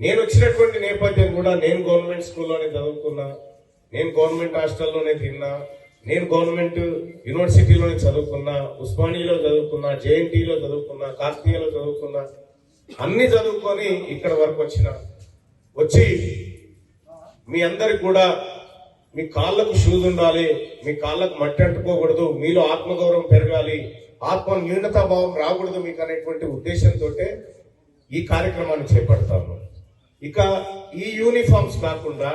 నేను వచ్చినటువంటి నేపథ్యం కూడా నేను గవర్నమెంట్ స్కూల్లోనే చదువుకున్నా నేను గవర్నమెంట్ హాస్టల్లోనే తిన్నా నేను గవర్నమెంట్ యూనివర్సిటీలోనే చదువుకున్నా ఉస్మానియాలో చదువుకున్నా జేఎన్టీలో చదువుకున్నా కాశ్మీర్లో చదువుకున్నా అన్ని చదువుకొని ఇక్కడ వరకు వచ్చిన. వచ్చి మీ అందరికి కూడా మీ కాళ్ళకు షూస్ ఉండాలి మీ కాళ్ళకు మట్టి అంటుకోకూడదు మీలో ఆత్మగౌరవం పెరగాలి ఆత్మ న్యూనతా భావం రాకూడదు మీకు అనేటువంటి ఉద్దేశంతో ఈ కార్యక్రమాన్ని చేపడతాను. ఇక ఈ యూనిఫామ్స్ కాకుండా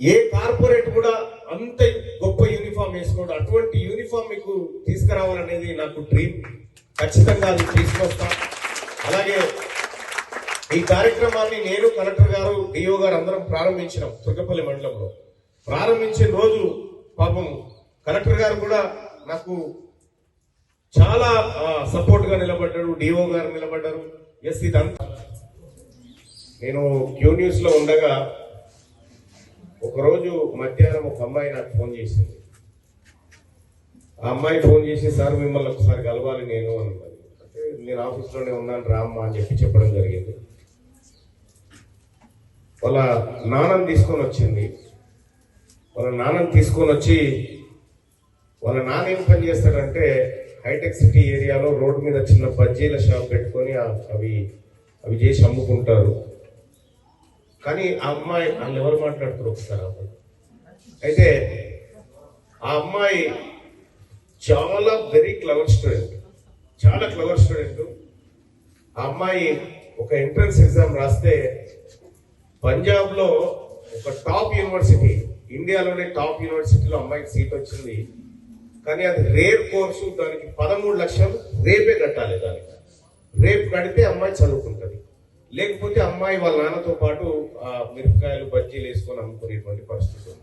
ఏ కార్పొరేట్ కూడా అంత గొప్ప యూనిఫామ్ వేసుకోడు. అటువంటి యూనిఫామ్ మీకు తీసుకురావాలనేది నాకు డ్రీమ్ ఖచ్చితంగా అది తీసుకొస్తా. అలాగే ఈ కార్యక్రమాన్ని నేను కలెక్టర్ గారు డిఓ గారు అందరం ప్రారంభించినాం తుర్గపల్లి మండలంలో. ప్రారంభించిన రోజు పాపం కలెక్టర్ గారు కూడా నాకు చాలా సపోర్ట్గా నిలబడ్డారు నిలబడ్డాడు. డిఓ గారు నిలబడ్డారు. ఎస్ ఇదంతా నేను క్యూ న్యూస్లో ఉండగా ఒకరోజు మధ్యాహ్నం ఒక అమ్మాయి నాకు ఫోన్ చేసింది. ఆ అమ్మాయి ఫోన్ చేసి సార్ మిమ్మల్ని ఒకసారి కలవాలి నేను అన్నది. అంటే నేను ఆఫీస్లోనే ఉన్నాను రామ్మా అని చెప్పి చెప్పడం జరిగింది. వాళ్ళ నాన్నని తీసుకొని వచ్చింది. వాళ్ళ నాన్నని తీసుకొని వచ్చి వాళ్ళ నాన్న ఏం పని చేస్తాడంటే హైటెక్ సిటీ ఏరియాలో రోడ్డు మీద చిన్న బజ్జీల షాప్ పెట్టుకొని అవి అవి చేసి అమ్ముకుంటారు. కానీ ఆ అమ్మాయి వాళ్ళు ఎవరు మాట్లాడుతారు ఒకసారి అమ్మాయి అయితే ఆ అమ్మాయి చాలా వెరీ క్లవర్ స్టూడెంట్ చాలా క్లవర్ స్టూడెంట్ ఆ అమ్మాయి ఒక ఎంట్రన్స్ ఎగ్జామ్ రాస్తే పంజాబ్లో ఒక టాప్ యూనివర్సిటీ ఇండియాలోనే టాప్ యూనివర్సిటీలో అమ్మాయికి సీట్ వచ్చింది. కానీ అది రేప్ కోర్సు దానికి పదమూడు లక్షలు రేపే కట్టాలి దానికి. రేపు కడితే అమ్మాయి చదువుకుంటుంది. లేకపోతే అమ్మాయి వాళ్ళ నాన్నతో పాటు ఆ మిరపకాయలు బజ్జీలు వేసుకొని అమ్ముకునేటువంటి పరిస్థితి ఉంది.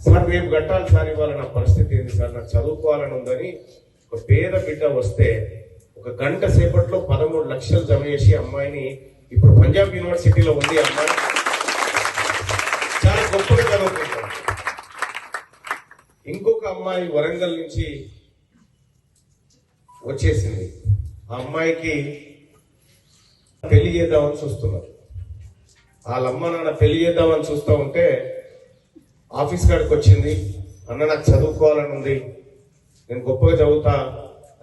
సార్ రేపు కట్టాలి సార్ ఇవాళ నా పరిస్థితి ఏంది సార్? నాకు చదువుకోవాలని ఉందని ఒక పేద బిడ్డ వస్తే ఒక గంట సేపట్లో పదమూడు లక్షలు జమ చేసి అమ్మాయిని ఇప్పుడు పంజాబ్ యూనివర్సిటీలో ఉంది అమ్మాయి. చాలా గొప్పగా చదువుకుంటాం ఇంకొక అమ్మాయి వరంగల్ నుంచి వచ్చేసింది. ఆ అమ్మాయికి పెళ్ళి చేద్దామని చూస్తున్నారు. వాళ్ళ అమ్మ నాన్న పెళ్ళి చేద్దామని చూస్తూ ఉంటే ఆఫీస్ కాడికి వచ్చింది అన్న నాకు చదువుకోవాలని ఉంది. నేను గొప్పగా చదువుతా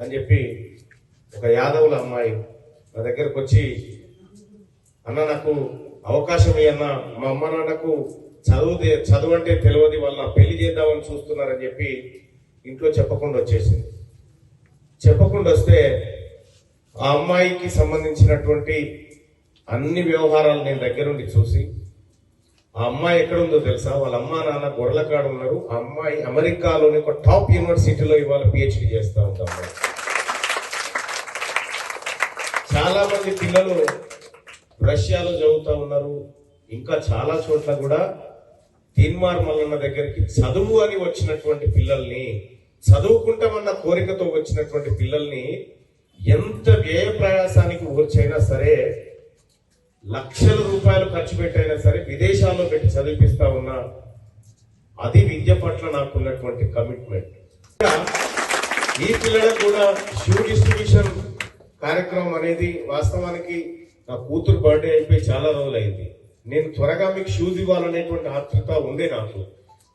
అని చెప్పి ఒక యాదవుల అమ్మాయి నా దగ్గరకు వచ్చి అన్న నాకు అవకాశం ఇవ్వన్న మా అమ్మ నాన్నకు చదువు చదువు అంటే తెలియదు వాళ్ళ పెళ్ళి చేద్దామని చూస్తున్నారని చెప్పి ఇంట్లో చెప్పకుండా వచ్చేసింది. చెప్పకుండా వస్తే ఆ అమ్మాయికి సంబంధించినటువంటి అన్ని వ్యవహారాలు నేను దగ్గరుండి చూసి ఆ అమ్మాయి ఎక్కడ ఉందో తెలుసా? వాళ్ళ అమ్మా నాన్న గొర్రెలకాడ ఉన్నారు. ఆ అమ్మాయి అమెరికాలోని ఒక టాప్ యూనివర్సిటీలో ఇవాళ పిహెచ్డి చేస్తూ ఉంటాం చాలా మంది పిల్లలు రష్యాలో చదువుతూ ఉన్నారు. ఇంకా చాలా చోట్ల కూడా తీన్మార్ మల్లన్న దగ్గరికి చదువు అని వచ్చినటువంటి పిల్లల్ని చదువుకుంటామన్న కోరికతో వచ్చినటువంటి పిల్లల్ని ఎంత వ్యయ ప్రయాసానికి ఊర్చైనా సరే లక్షల రూపాయలు ఖర్చు పెట్టైనా సరే విదేశాల్లో పెట్టి చదివిపిస్తా ఉన్నా అది విద్య పట్ల నాకున్నటువంటి కమిట్మెంట్ ఈ పిల్లలకు కూడా షూ డిస్ట్రిబ్యూషన్ కార్యక్రమం అనేది వాస్తవానికి నా కూతురు బర్త్డే అయిపోయి చాలా రోజులు అయింది నేను త్వరగా మీకు షూస్ ఇవ్వాలనేటువంటి ఆతృత ఉండే నాకు.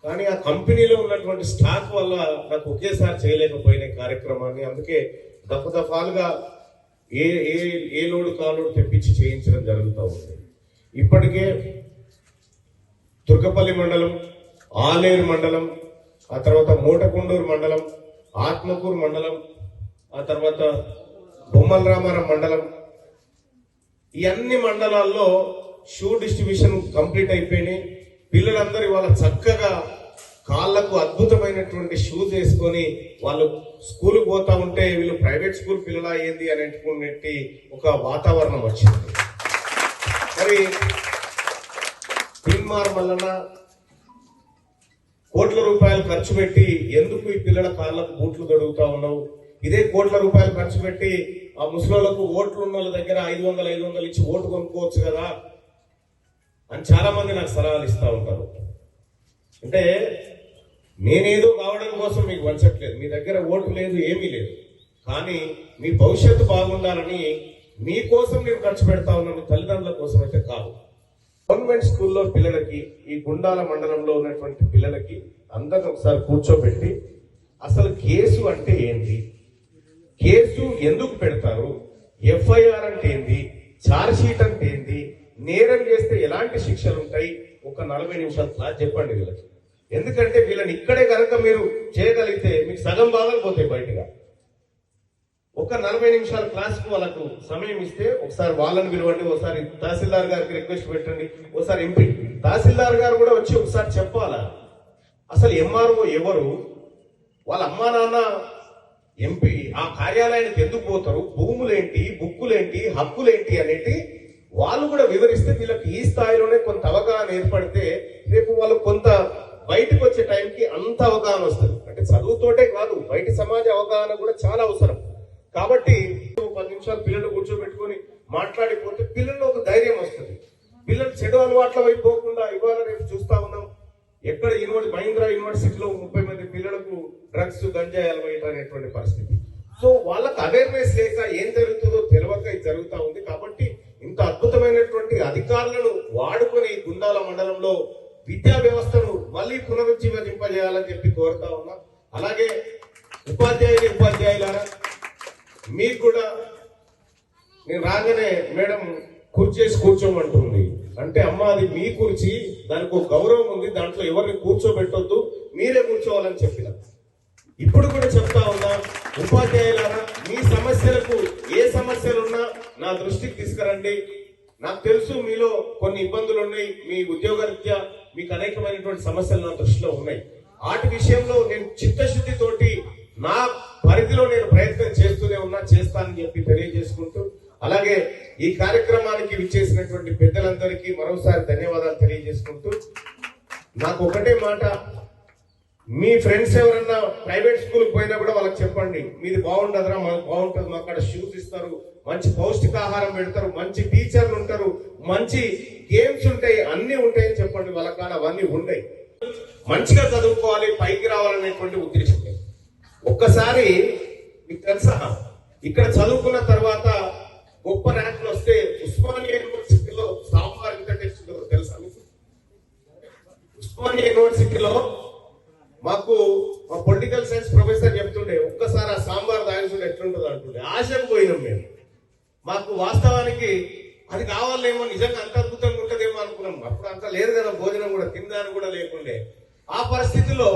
కానీ ఆ కంపెనీలో ఉన్నటువంటి స్టాక్ వల్ల నాకు ఒకేసారి చేయలేకపోయిన కార్యక్రమాన్ని అందుకే దఫదఫాలుగా ఏ ఏ ఏ లోడు కాలోడు తెప్పించి చేయించడం జరుగుతూ ఉంది. ఇప్పటికే తుర్కపల్లి మండలం ఆలేరు మండలం ఆ తర్వాత మూటకొండూరు మండలం ఆత్మకూరు మండలం ఆ తర్వాత బొమ్మల రామారం మండలం ఈ అన్ని మండలాల్లో షూ డిస్ట్రిబ్యూషన్ కంప్లీట్ అయిపోయినాయి. పిల్లలందరూ ఇవాళ చక్కగా కాళ్ళకు అద్భుతమైనటువంటి షూస్ వేసుకొని వాళ్ళు స్కూల్ పోతా ఉంటే వీళ్ళు ప్రైవేట్ స్కూల్ పిల్లల ఏంది అని అనుకునేటి ఒక వాతావరణం వచ్చింది. మరి తిన్మార్ మల్లన కోట్ల రూపాయలు ఖర్చు పెట్టి ఎందుకు ఈ పిల్లల కాళ్ళకు బూట్లు తొడుగుతా ఉన్నావు? ఇదే కోట్ల రూపాయలు ఖర్చు పెట్టి ఆ ముసలిలకు ఓట్లు ఉన్న వాళ్ళ దగ్గర ఐదు వందలు ఐదు వందలు ఇచ్చి ఓటు కొనుక్కోవచ్చు కదా అని చాలా మంది నాకు సలహాలు ఇస్తూ ఉంటారు. అంటే నేనేదో కావడం కోసం మీకు వంచట్లేదు మీ దగ్గర ఓటు లేదు ఏమీ లేదు. కానీ మీ భవిష్యత్తు బాగుండాలని మీకోసం నేను ఖర్చు పెడతా ఉన్నాను తల్లిదండ్రుల కోసం అయితే కాదు. గవర్నమెంట్ స్కూల్లో పిల్లలకి ఈ గుండాల మండలంలో ఉన్నటువంటి పిల్లలకి అందరిని ఒకసారి కూర్చోబెట్టి అసలు కేసు అంటే ఏంటి? కేసు ఎందుకు పెడతారు? ఎఫ్ఐఆర్ అంటే ఏంది చార్జ్ షీట్ అంటే ఏంది నేరం చేస్తే ఎలాంటి శిక్షలు ఉంటాయి ఒక నలభై నిమిషాలు క్లాస్ చెప్పండి వీళ్ళకి. ఎందుకంటే వీళ్ళని ఇక్కడే కనుక మీరు చేయగలిగితే మీకు సగం బాధలు పోతాయి బయటగా. ఒక నలభై నిమిషాల క్లాస్కు వాళ్ళకు సమయం ఇస్తే ఒకసారి వాళ్ళని పిలవండి ఒకసారి తహసీల్దార్ గారికి రిక్వెస్ట్ పెట్టండి ఒకసారి ఎంపీ తహసీల్దార్ గారు కూడా వచ్చి ఒకసారి చెప్పాలా? అసలు ఎంఆర్ఓ ఎవరు? వాళ్ళ అమ్మా నాన్న ఎంపీ ఆ కార్యాలయానికి ఎందుకు పోతారు? భూములేంటి బుక్కులేంటి హక్కులేంటి అనేటి వాళ్ళు కూడా వివరిస్తే వీళ్ళకి ఈ స్థాయిలోనే కొంత అవగాహన ఏర్పడితే బయటకు వచ్చే టైంకి అంత అవగాహన వస్తుంది. అంటే చదువుతోటే కాదు బయట సమాజ అవగాహన కూడా చాలా అవసరం. కాబట్టి పది నిమిషాలు పిల్లలు కూర్చోబెట్టుకొని మాట్లాడిపోతే పిల్లల్లో ఒక ధైర్యం వస్తుంది. పిల్లలు చెడు అలవాట్ల వైపు పోకుండా ఇవాళ రేపు చూస్తా ఉన్నాం. ఎక్కడ యూనివర్సిటీ మహీంద్రా యూనివర్సిటీలో ముప్పై మంది పిల్లలకు డ్రగ్స్ గంజా అలవాటు అనేటువంటి పరిస్థితి. సో వాళ్ళకి అవేర్నెస్ లేక ఏం జరుగుతుందో తెలియక ఇది జరుగుతూ ఉంది. కాబట్టి ఇంత అద్భుతమైనటువంటి అధికారులను వాడుకొని గుండాల మండలంలో విద్యా వ్యవస్థను మళ్ళీ పునరుజ్జీవనింపజేయాలని చెప్పి కోరుతా ఉన్నా. అలాగే ఉపాధ్యాయులు ఉపాధ్యాయులారా మీకు కూడా నేను రాగానే మేడం కూర్చేసి కూర్చోమంటుంది. అంటే అమ్మ అది మీ కూర్చి దానికి ఒక గౌరవం ఉంది దాంట్లో ఎవరిని కూర్చోబెట్టొద్దు మీరే కూర్చోవాలని చెప్పిన. ఇప్పుడు కూడా చెప్తా ఉన్నా ఉపాధ్యాయులారా మీ సమస్యలకు ఏ సమస్యలు ఉన్నా నా దృష్టికి తీసుకురండి. నాకు తెలుసు మీలో కొన్ని ఇబ్బందులు ఉన్నాయి మీ ఉద్యోగరీత్యా మీకు అనేకమైనటువంటి సమస్యలు నా దృష్టిలో ఉన్నాయి. వాటి విషయంలో నేను చిత్తశుద్ధితోటి నా పరిధిలో నేను ప్రయత్నం చేస్తూనే ఉన్నా చేస్తానని చెప్పి తెలియజేసుకుంటూ అలాగే ఈ కార్యక్రమానికి విచ్చేసినటువంటి పెద్దలందరికీ మరోసారి ధన్యవాదాలు తెలియజేసుకుంటూ నాకు ఒకటే మాట మీ ఫ్రెండ్స్ ఎవరన్నా ప్రైవేట్ స్కూల్ పోయినా కూడా వాళ్ళకి చెప్పండి. మీది బాగుండదురా మాకు బాగుంటుంది మాకు అక్కడ షూస్ ఇస్తారు మంచి పౌష్టికాహారం పెడతారు మంచి టీచర్లు ఉంటారు మంచి గేమ్స్ ఉంటాయి అన్నీ ఉంటాయని చెప్పండి వాళ్ళ కాడ అవన్నీ ఉండయి. మంచిగా చదువుకోవాలి పైకి రావాలనేటువంటి ఉద్దేశం ఒక్కసారి మీకు తెలుసా? ఇక్కడ చదువుకున్న తర్వాత గొప్ప ర్యాంకులు వస్తే ఉస్మానియా యూనివర్సిటీ సాంబార్ ఎంత టెస్ట్ ఉంటుందో తెలుసా మీకు ఉస్మానియా యూనివర్సిటీలో మాకు మా పొలిటికల్ సైన్స్ ప్రొఫెసర్ చెప్తుండే ఒక్కసారి ఆ సాంబార్ తాగించుంటే ఎట్లుంటుందో ఆశకు పోయినాం మేము. మాకు వాస్తవానికి అది కావాలేమో నిజంగా అంత అద్భుతంగా ఉంటుందేమో అనుకున్నాం. అప్పుడు అంత లేదు కదా భోజనం కూడా తినడానికి కూడా లేకుండే. ఆ పరిస్థితిలో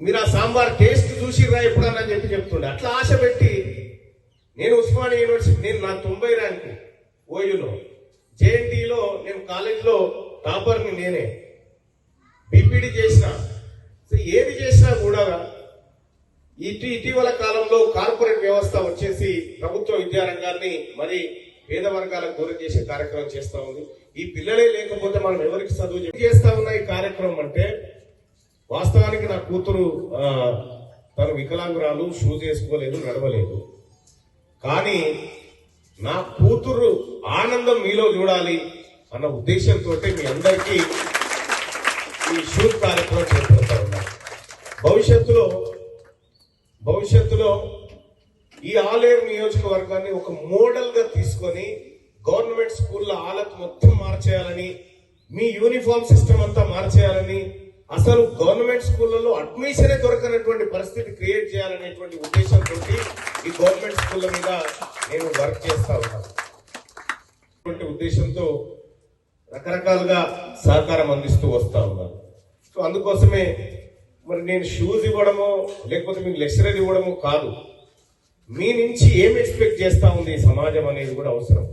మీరు ఆ సాంబార్ టేస్ట్ చూసిర్రా ఎప్పుడన్నా అని చెప్పి చెప్తుండే. అట్లా ఆశ పెట్టి నేను ఉస్మానియా యూనివర్సిటీ నేను నా తొంభై ర్యాంకు ఓయూలో జేఎన్టీలో నేను కాలేజీలో టాపర్ని నేనే బీపీడీ చేసిన సో ఏది చేసినా కూడా ఇటు ఇటీవల కాలంలో కార్పొరేట్ వ్యవస్థ వచ్చేసి ప్రభుత్వ విద్యారంగాన్ని మరి పేద వర్గాలకు దూరం చేసే కార్యక్రమం చేస్తా ఉంది. ఈ పిల్లలే లేకపోతే మనం ఎవరికి చదువు చేస్తా ఉన్న ఈ కార్యక్రమం అంటే వాస్తవానికి నా కూతురు తను వికలాంగురాలు షూస్ వేసుకోలేదు నడవలేదు. కానీ నా కూతురు ఆనందం మీలో చూడాలి అన్న ఉద్దేశంతో మీ అందరికీ ఈ షూట్ కార్యక్రమం చేపడతా ఉన్నా. భవిష్యత్తులో భవిష్యత్తులో ఈ ఆలేరు నియోజకవర్గాన్ని ఒక మోడల్గా తీసుకొని గవర్నమెంట్ స్కూళ్ళ హాలత్ మొత్తం మార్చేయాలని మీ యూనిఫామ్ సిస్టమ్ అంతా మార్చేయాలని అసలు గవర్నమెంట్ స్కూళ్ళలో అడ్మిషనే దొరకనటువంటి పరిస్థితి క్రియేట్ చేయాలనేటువంటి ఉద్దేశంతో ఈ గవర్నమెంట్ స్కూళ్ళ మీద నేను వర్క్ చేస్తా ఉన్నాను. అటువంటి ఉద్దేశంతో రకరకాలుగా సహకారం అందిస్తూ వస్తా ఉన్నాను. సో అందుకోసమే మరి నేను షూస్ ఇవ్వడమో లేకపోతే మీకు లెక్చరర్ ఇవ్వడమో కాదు. మీ నుంచి ఏం ఎక్స్పెక్ట్ చేస్తా ఉంది ఈ సమాజం అనేది కూడా అవసరం.